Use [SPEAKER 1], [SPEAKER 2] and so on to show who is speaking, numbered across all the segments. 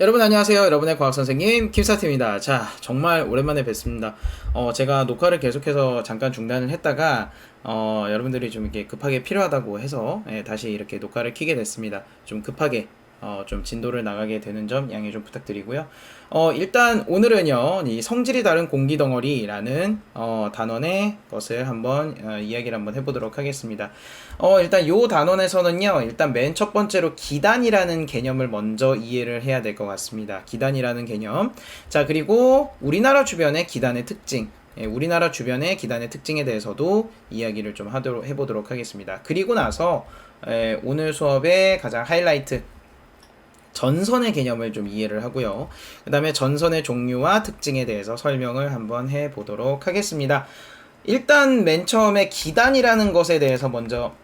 [SPEAKER 1] 여러분 안녕하세요. 여러분의 과학 선생님 김사태입니다. 자, 정말 오랜만에 뵙습니다. 어, 제가 녹화를 계속해서 잠깐 중단을 했다가 어, 여러분들이 좀 이렇게 급하게 필요하다고 해서 예, 다시 이렇게 녹화를 키게 됐습니다. 좀 급하게 어, 좀 진도를 나가게 되는 점 양해 좀 부탁드리고요. 어, 일단 오늘은요, 이 성질이 다른 공기 덩어리라는 어, 단원의 것을 한번 어, 이야기를 한번 해보도록 하겠습니다. 어, 일단 요 단원에서는요, 일단 맨 첫 번째로 기단이라는 개념을 먼저 이해를 해야 될 것 같습니다. 기단이라는 개념. 자, 그리고 우리나라 주변의 기단의 특징. 예, 우리나라 주변의 기단의 특징에 대해서도 이야기를 좀 하도록 해보도록 하겠습니다. 그리고 나서 에, 오늘 수업의 가장 하이라이트 전선의 개념을 좀 이해를 하고요. 그 다음에 전선의 종류와 특징에 대해서 설명을 한번 해 보도록 하겠습니다. 일단 맨 처음에 기단이라는 것에 대해서 먼저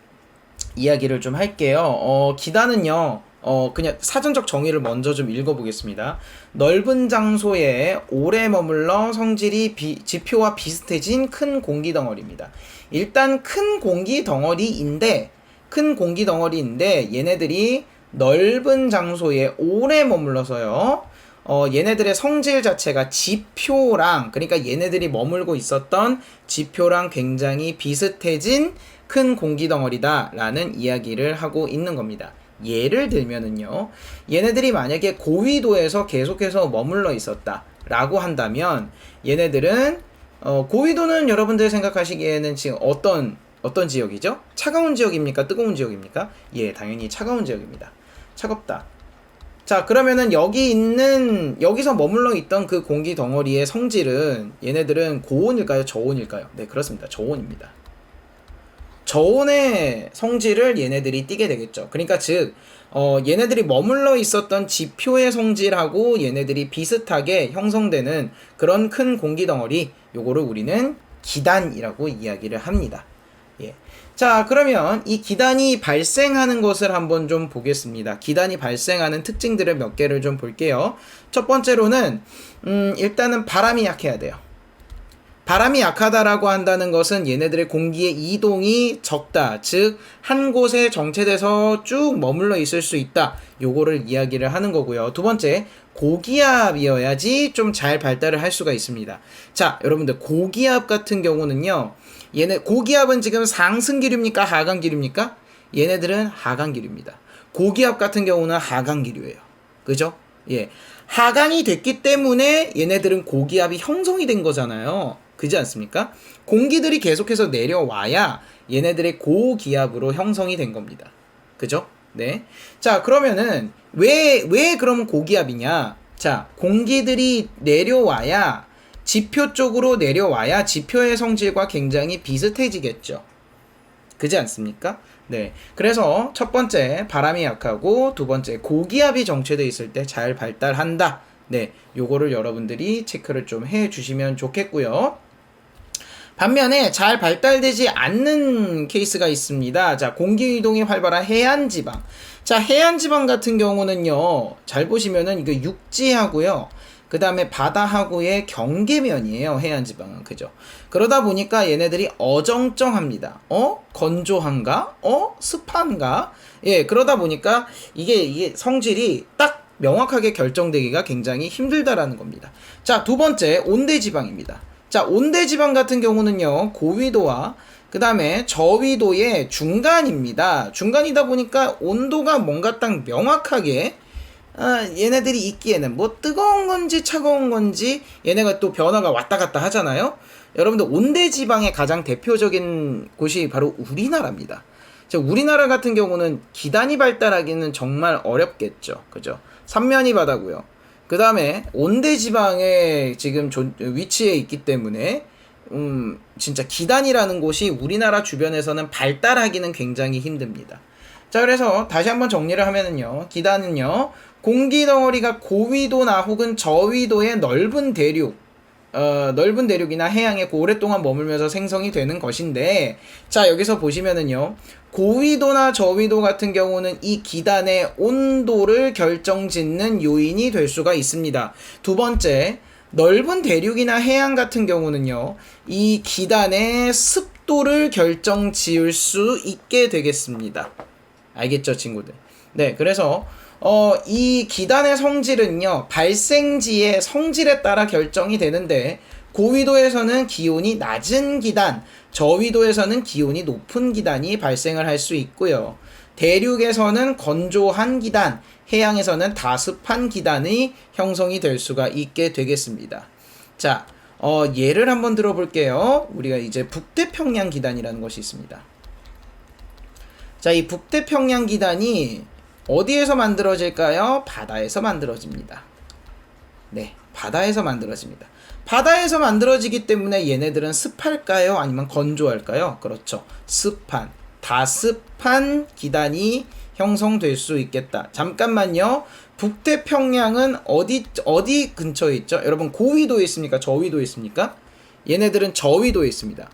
[SPEAKER 1] 이야기를 좀 할게요. 어, 기단은요, 어, 그냥 사전적 정의를 먼저 좀 읽어보겠습니다. 넓은 장소에 오래 머물러 성질이 비, 지표와 비슷해진 큰 공기 덩어리입니다. 일단 큰 공기 덩어리인데, 큰 공기 덩어리인데, 얘네들이 넓은 장소에 오래 머물러서요. 어, 얘네들의 성질 자체가 지표랑, 그러니까 얘네들이 머물고 있었던 지표랑 굉장히 비슷해진 큰 공기 덩어리다라는 이야기를 하고 있는 겁니다. 예를 들면은요, 얘네들이 만약에 고위도에서 계속해서 머물러 있었다라고 한다면, 얘네들은, 어, 고위도는 여러분들 생각하시기에는 지금 어떤, 어떤 지역이죠? 차가운 지역입니까? 뜨거운 지역입니까? 예, 당연히 차가운 지역입니다. 차갑다. 자, 그러면은 여기 있는, 여기서 머물러 있던 그 공기 덩어리의 성질은 얘네들은 고온일까요? 저온일까요? 네, 그렇습니다. 저온입니다. 저온의 성질을 얘네들이 띠게 되겠죠. 그러니까 즉, 어, 얘네들이 머물러 있었던 지표의 성질하고 얘네들이 비슷하게 형성되는 그런 큰 공기 덩어리, 요거를 우리는 기단이라고 이야기를 합니다. 예. 자, 그러면 이 기단이 발생하는 것을 한번 좀 보겠습니다. 기단이 발생하는 특징들을 몇 개를 좀 볼게요. 첫 번째로는, 음, 일단은 바람이 약해야 돼요. 바람이 약하다라고 한다는 것은 얘네들의 공기의 이동이 적다. 즉, 한 곳에 정체돼서 쭉 머물러 있을 수 있다. 요거를 이야기를 하는 거고요. 두 번째, 고기압이어야지 좀 잘 발달을 할 수가 있습니다. 자, 여러분들, 고기압 같은 경우는요, 얘네, 고기압은 지금 상승기류입니까? 하강기류입니까? 얘네들은 하강기류입니다. 고기압 같은 경우는 하강기류예요. 그죠? 예. 하강이 됐기 때문에 얘네들은 고기압이 형성이 된 거잖아요. 그지 않습니까? 공기들이 계속해서 내려와야 얘네들의 고기압으로 형성이 된 겁니다. 그죠? 네. 자, 그러면은 왜, 왜 그러면 고기압이냐? 자, 공기들이 내려와야 지표 쪽으로 내려와야 지표의 성질과 굉장히 비슷해지겠죠. 그지 않습니까? 네. 그래서 첫 번째 바람이 약하고 두 번째 고기압이 정체되어 있을 때 잘 발달한다. 네. 요거를 여러분들이 체크를 좀 해 주시면 좋겠고요. 반면에 잘 발달되지 않는 케이스가 있습니다. 자, 공기 이동이 활발한 해안 지방. 자, 해안 지방 같은 경우는요. 잘 보시면은 이거 육지하고요. 그 다음에 바다하고의 경계면이에요. 해안 지방은. 그죠? 그러다 보니까 얘네들이 어정쩡합니다. 어? 건조한가? 어? 습한가? 예, 그러다 보니까 이게, 이게 성질이 딱 명확하게 결정되기가 굉장히 힘들다라는 겁니다. 자, 두 번째, 온대 지방입니다. 자, 온대 지방 같은 경우는요, 고위도와 그 다음에 저위도의 중간입니다. 중간이다 보니까 온도가 뭔가 딱 명확하게 아, 얘네들이 있기에는 뭐 뜨거운 건지 차가운 건지 얘네가 또 변화가 왔다 갔다 하잖아요. 여러분들 온대 지방의 가장 대표적인 곳이 바로 우리나라입니다. 자, 우리나라 같은 경우는 기단이 발달하기는 정말 어렵겠죠. 그죠? 삼면이 바다고요. 그 다음에 온대 지방에 지금 조, 위치해 있기 때문에 음, 진짜 기단이라는 곳이 우리나라 주변에서는 발달하기는 굉장히 힘듭니다. 자, 그래서 다시 한번 정리를 하면은요. 기단은요. 공기 덩어리가 고위도나 혹은 저위도의 넓은 대륙, 어, 넓은 대륙이나 해양에 오랫동안 머물면서 생성이 되는 것인데, 자, 여기서 보시면은요. 고위도나 저위도 같은 경우는 이 기단의 온도를 결정 짓는 요인이 될 수가 있습니다. 두 번째, 넓은 대륙이나 해양 같은 경우는요, 이 기단의 습도를 결정 지을 수 있게 되겠습니다. 알겠죠, 친구들? 네, 그래서 어, 이 기단의 성질은요, 발생지의 성질에 따라 결정이 되는데, 고위도에서는 기온이 낮은 기단, 저위도에서는 기온이 높은 기단이 발생을 할 수 있고요. 대륙에서는 건조한 기단, 해양에서는 다습한 기단이 형성이 될 수가 있게 되겠습니다. 자, 어, 예를 한번 들어볼게요. 우리가 이제 북태평양 기단이라는 것이 있습니다. 자, 이 북태평양 기단이 어디에서 만들어질까요? 바다에서 만들어집니다. 네, 바다에서 만들어집니다. 바다에서 만들어지기 때문에 얘네들은 습할까요? 아니면 건조할까요? 그렇죠. 습한, 다습한 기단이 형성될 수 있겠다. 잠깐만요. 북태평양은 어디 어디 근처에 있죠? 여러분 고위도에 있습니까? 저위도에 있습니까? 얘네들은 저위도에 있습니다.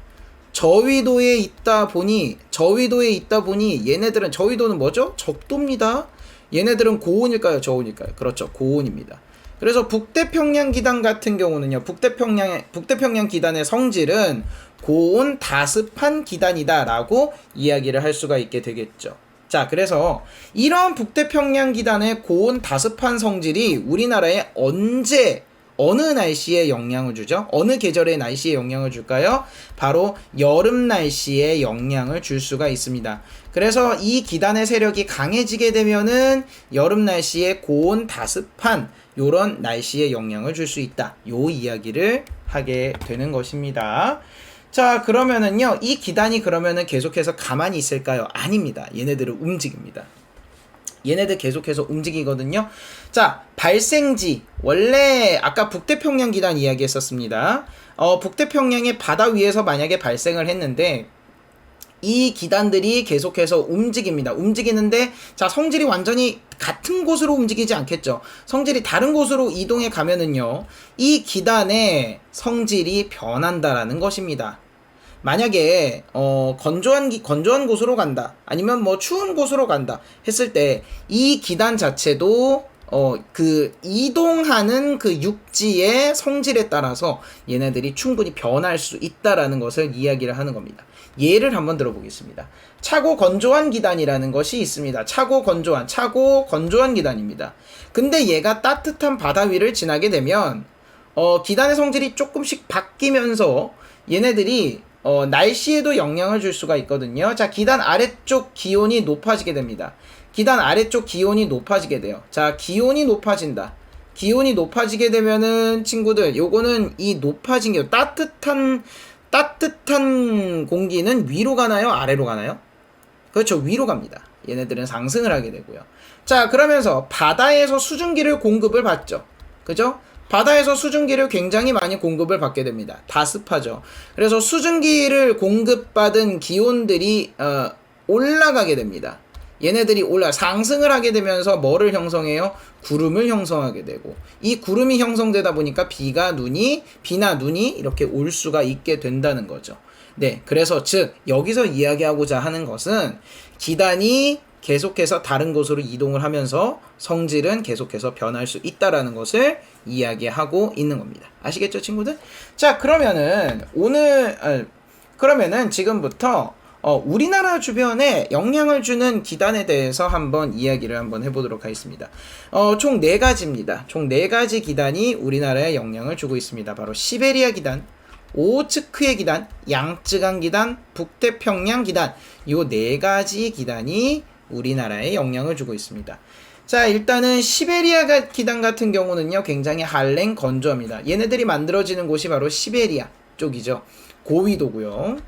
[SPEAKER 1] 저위도에 있다 보니 저위도에 있다 보니 얘네들은 저위도는 뭐죠? 적도입니다. 얘네들은 고온일까요? 저온일까요? 그렇죠. 고온입니다. 그래서 북태평양 기단 같은 경우는요. 북태평양 북태평양 기단의 성질은 고온 다습한 기단이다라고 이야기를 할 수가 있게 되겠죠. 자, 그래서 이런 북태평양 기단의 고온 다습한 성질이 우리나라에 언제 어느 날씨에 영향을 주죠? 어느 계절의 날씨에 영향을 줄까요? 바로 여름 날씨에 영향을 줄 수가 있습니다. 그래서 이 기단의 세력이 강해지게 되면은 여름 날씨에 고온 다습한 요런 날씨에 영향을 줄 수 있다. 요 이야기를 하게 되는 것입니다. 자, 그러면은요, 이 기단이 그러면은 계속해서 가만히 있을까요? 아닙니다. 얘네들은 움직입니다. 얘네들 계속해서 움직이거든요. 자, 발생지. 원래 아까 북태평양 기단 이야기 했었습니다. 어, 북태평양의 바다 위에서 만약에 발생을 했는데 이 기단들이 계속해서 움직입니다. 움직이는데 자 성질이 완전히 같은 곳으로 움직이지 않겠죠. 성질이 다른 곳으로 이동해 가면은요. 이 기단의 성질이 변한다라는 것입니다. 만약에 어 건조한 기, 건조한 곳으로 간다. 아니면 뭐 추운 곳으로 간다 했을 때 이 기단 자체도 어, 그, 이동하는 그 육지의 성질에 따라서 얘네들이 충분히 변할 수 있다라는 것을 이야기를 하는 겁니다. 예를 한번 들어보겠습니다. 차고 건조한 기단이라는 것이 있습니다. 차고 건조한, 차고 건조한 기단입니다. 근데 얘가 따뜻한 바다 위를 지나게 되면, 어, 기단의 성질이 조금씩 바뀌면서 얘네들이 어, 날씨에도 영향을 줄 수가 있거든요. 자, 기단 아래쪽 기온이 높아지게 됩니다. 기단 아래쪽 기온이 높아지게 돼요. 자, 기온이 높아진다. 기온이 높아지게 되면은 친구들, 요거는 이 높아진 게 따뜻한 따뜻한 공기는 위로 가나요? 아래로 가나요? 그렇죠. 위로 갑니다. 얘네들은 상승을 하게 되고요. 자, 그러면서 바다에서 수증기를 공급을 받죠. 그죠? 바다에서 수증기를 굉장히 많이 공급을 받게 됩니다. 다습하죠. 그래서 수증기를 공급받은 기온들이 어, 올라가게 됩니다. 얘네들이 올라 상승을 하게 되면서 뭐를 형성해요? 구름을 형성하게 되고 이 구름이 형성되다 보니까 비가 눈이 비나 눈이 이렇게 올 수가 있게 된다는 거죠. 네, 그래서 즉 여기서 이야기하고자 하는 것은 기단이 계속해서 다른 곳으로 이동을 하면서 성질은 계속해서 변할 수 있다라는 것을 이야기하고 있는 겁니다. 아시겠죠, 친구들? 자, 그러면은 오늘 아, 그러면은 지금부터 어, 우리나라 주변에 영향을 주는 기단에 대해서 한번 이야기를 한번 해보도록 하겠습니다. 어, 총 네 가지입니다. 총 네 가지 기단이 우리나라에 영향을 주고 있습니다. 바로 시베리아 기단, 오츠크의 기단, 양쯔강 기단, 북태평양 기단, 요 네 가지 기단이 우리나라에 영향을 주고 있습니다. 자, 일단은 시베리아 기단 같은 경우는요, 굉장히 한랭 건조합니다. 얘네들이 만들어지는 곳이 바로 시베리아 쪽이죠. 고위도고요.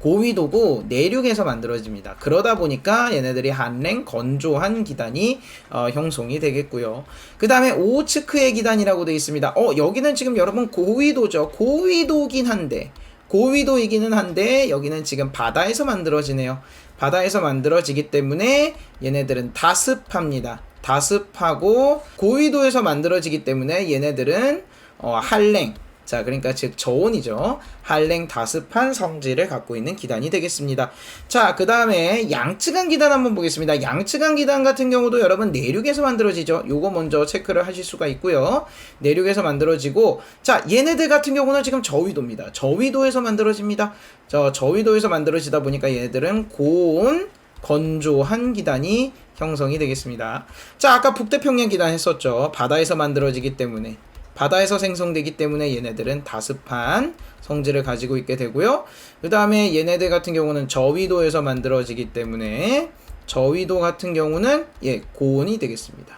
[SPEAKER 1] 고위도고 내륙에서 만들어집니다. 그러다 보니까 얘네들이 한랭 건조한 기단이 어, 형성이 되겠고요. 그 다음에 오츠크의 기단이라고 되어 있습니다. 어 여기는 지금 여러분 고위도죠. 고위도긴 한데 고위도이기는 한데 여기는 지금 바다에서 만들어지네요. 바다에서 만들어지기 때문에 얘네들은 다습합니다. 다습하고 고위도에서 만들어지기 때문에 얘네들은 어, 한랭 자, 그러니까 즉 저온이죠. 한랭 다습한 성질을 갖고 있는 기단이 되겠습니다. 자, 그 다음에 양쯔강 기단 한번 보겠습니다. 양쯔강 기단 같은 경우도 여러분 내륙에서 만들어지죠. 요거 먼저 체크를 하실 수가 있고요. 내륙에서 만들어지고 자, 얘네들 같은 경우는 지금 저위도입니다. 저위도에서 만들어집니다. 저 저위도에서 만들어지다 보니까 얘네들은 고온 건조한 기단이 형성이 되겠습니다. 자, 아까 북태평양 기단 했었죠. 바다에서 만들어지기 때문에 바다에서 생성되기 때문에 얘네들은 다습한 성질을 가지고 있게 되고요. 그 다음에 얘네들 같은 경우는 저위도에서 만들어지기 때문에 저위도 같은 경우는 예 고온이 되겠습니다.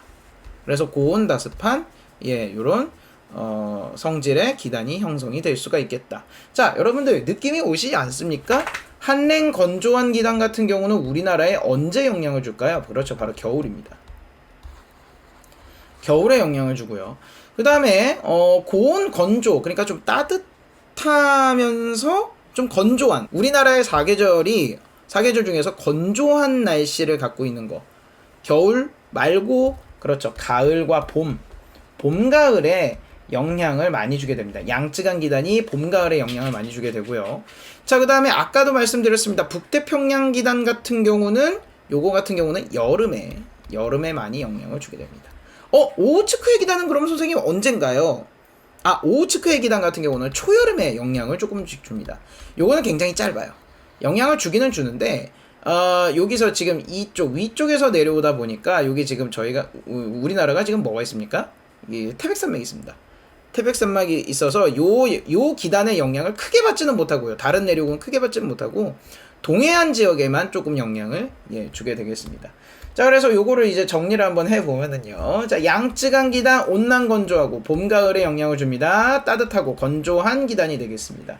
[SPEAKER 1] 그래서 고온 다습한 예 요런 어, 성질의 기단이 형성이 될 수가 있겠다. 자, 여러분들 느낌이 오시지 않습니까? 한랭 건조한 기단 같은 경우는 우리나라에 언제 영향을 줄까요? 그렇죠. 바로 겨울입니다. 겨울에 영향을 주고요. 그 다음에 어, 고온 건조, 그러니까 좀 따뜻하면서 좀 건조한 우리나라의 사계절이 사계절 중에서 건조한 날씨를 갖고 있는 거. 겨울 말고 그렇죠. 가을과 봄, 봄 가을에 영향을 많이 주게 됩니다. 양쯔강 기단이 봄 가을에 영향을 많이 주게 되고요. 자, 그 다음에 아까도 말씀드렸습니다. 북태평양 기단 같은 경우는 요거 같은 경우는 여름에 여름에 많이 영향을 주게 됩니다. 어, 오우츠크의 기단은 그럼 선생님 언젠가요? 아, 오우츠크의 기단 같은 경우는 초여름에 영향을 조금씩 줍니다. 요거는 굉장히 짧아요. 영향을 주기는 주는데 어, 여기서 지금 이쪽 위쪽에서 내려오다 보니까 여기 지금 저희가 우- 우리나라가 지금 뭐가 있습니까? 이 태백산맥이 있습니다. 태백산맥이 있어서 요, 요 기단의 영향을 크게 받지는 못하고요. 다른 내륙은 크게 받지는 못하고 동해안 지역에만 조금 영향을 예, 주게 되겠습니다. 자, 그래서 요거를 이제 정리를 한번 해보면은요. 자, 양쯔강 기단 온난 건조하고 봄, 가을에 영향을 줍니다. 따뜻하고 건조한 기단이 되겠습니다.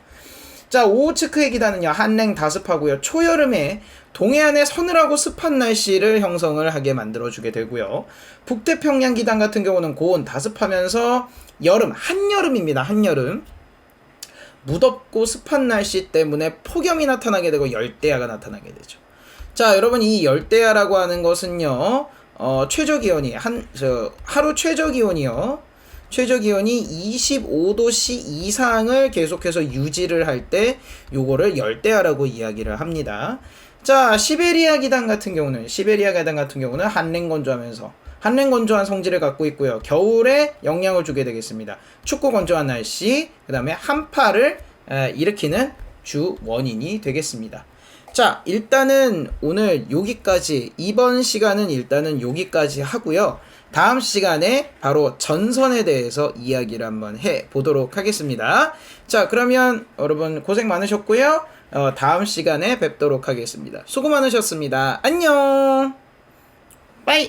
[SPEAKER 1] 자, 오우츠크의 기단은요, 한랭 다습하고요, 초여름에 동해안의 서늘하고 습한 날씨를 형성을 하게 만들어주게 되고요. 북태평양 기단 같은 경우는 고온 다습하면서 여름, 한여름입니다, 한여름. 무덥고 습한 날씨 때문에 폭염이 나타나게 되고 열대야가 나타나게 되죠. 자, 여러분 이 열대야라고 하는 것은요. 어, 최저 기온이 한 저 하루 최저 기온이요. 최저 기온이 25도씨 이상을 계속해서 유지를 할 때 요거를 열대야라고 이야기를 합니다. 자, 시베리아 기단 같은 경우는 시베리아 기단 같은 경우는 한랭 건조하면서 한랭 건조한 성질을 갖고 있고요. 겨울에 영향을 주게 되겠습니다. 춥고 건조한 날씨, 그다음에 한파를 에, 일으키는 주 원인이 되겠습니다. 자, 일단은 오늘 여기까지 이번 시간은 일단은 여기까지 하고요. 다음 시간에 바로 전선에 대해서 이야기를 한번 해 보도록 하겠습니다. 자, 그러면 여러분 고생 많으셨고요. 어, 다음 시간에 뵙도록 하겠습니다. 수고 많으셨습니다. 안녕. 빠이.